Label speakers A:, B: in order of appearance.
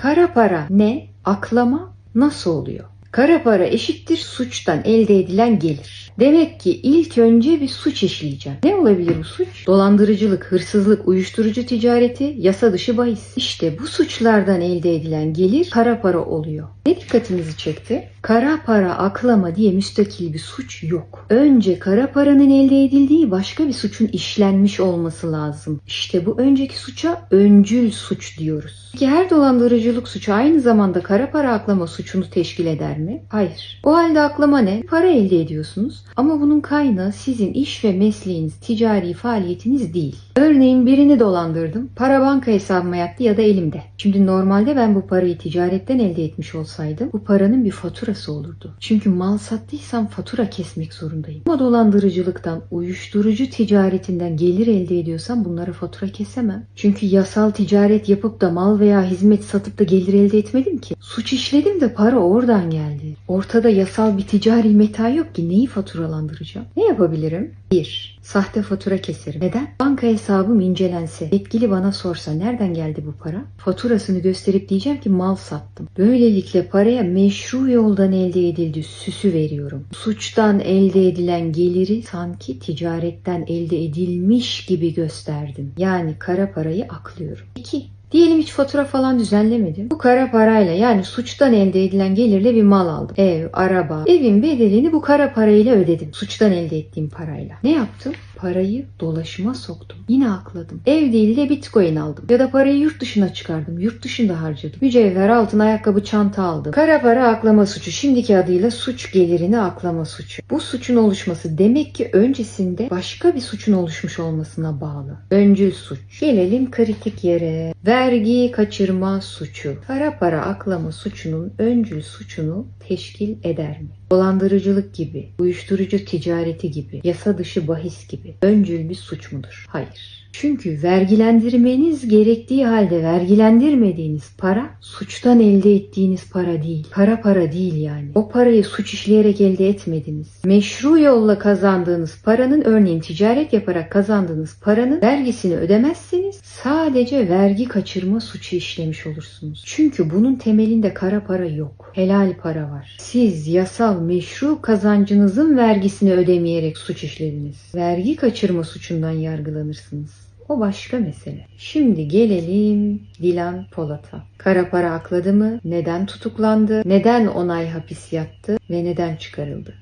A: Kara para ne? Aklama nasıl oluyor? Kara para eşittir suçtan elde edilen gelir. Demek ki ilk önce bir suç işleyeceğim. Ne olabilir bu suç? Dolandırıcılık, hırsızlık, uyuşturucu ticareti, yasa dışı bahis. İşte bu suçlardan elde edilen gelir kara para oluyor. Ne dikkatinizi çekti? Kara para aklama diye müstakil bir suç yok. Önce kara paranın elde edildiği başka bir suçun işlenmiş olması lazım. İşte bu önceki suça öncül suç diyoruz. Peki her dolandırıcılık suçu aynı zamanda kara para aklama suçunu teşkil eder mi? Hayır. O halde aklama ne? Para elde ediyorsunuz ama bunun kaynağı sizin iş ve mesleğiniz, ticari faaliyetiniz değil. Örneğin birini dolandırdım. Para banka hesabıma yattı ya da elimde. Şimdi normalde ben bu parayı ticaretten elde etmiş olsaydım bu paranın bir faturası olurdu. Çünkü mal sattıysam fatura kesmek zorundayım. Ama dolandırıcılıktan, uyuşturucu ticaretinden gelir elde ediyorsam bunlara fatura kesemem. Çünkü yasal ticaret yapıp da mal veya hizmet satıp da gelir elde etmedim ki. Suç işledim de para oradan geldi. Ortada yasal bir ticari meta yok ki neyi faturalandıracağım? Ne yapabilirim? 1. Sahte fatura keserim. Neden? Banka hesabım incelense, yetkili bana sorsa nereden geldi bu para? Faturasını gösterip diyeceğim ki mal sattım. Böylelikle paraya meşru yoldan elde edildi süsü veriyorum. Suçtan elde edilen geliri sanki ticaretten elde edilmiş gibi gösterdim. Yani kara parayı aklıyorum. 2. Diyelim hiç fatura falan düzenlemedim. Bu kara parayla yani suçtan elde edilen gelirle bir mal aldım. Ev, araba. Evin bedelini bu kara parayla ödedim. Suçtan elde ettiğim parayla. Ne yaptım? Parayı dolaşıma soktum. Yine akladım. Ev değil de bitcoin aldım. Ya da parayı yurt dışına çıkardım. Yurt dışında harcadım. Mücevher, altın, ayakkabı, çanta aldım. Kara para aklama suçu. Şimdiki adıyla suç gelirini aklama suçu. Bu suçun oluşması demek ki öncesinde başka bir suçun oluşmuş olmasına bağlı. Öncül suç. Gelelim kritik yere. Vergi kaçırma suçu. Kara para aklama suçunun öncül suçunu teşkil eder mi? Dolandırıcılık gibi, uyuşturucu ticareti gibi, yasa dışı bahis gibi öncül bir suç mudur? Hayır. Çünkü vergilendirmeniz gerektiği halde vergilendirmediğiniz para suçtan elde ettiğiniz para değil. Para para değil yani. O parayı suç işleyerek elde etmediniz. Meşru yolla kazandığınız paranın örneğin ticaret yaparak kazandığınız paranın vergisini ödemezseniz sadece vergi kaçırma suçu işlemiş olursunuz. Çünkü bunun temelinde kara para yok. Helal para var. Siz yasal meşru kazancınızın vergisini ödemeyerek suç işlediniz. Vergi kaçırma suçundan yargılanırsınız. O başka mesele. Şimdi gelelim Dilan Polat'a. Kara para akladı mı? Neden tutuklandı? Neden onay hapis yattı? Ve neden çıkarıldı?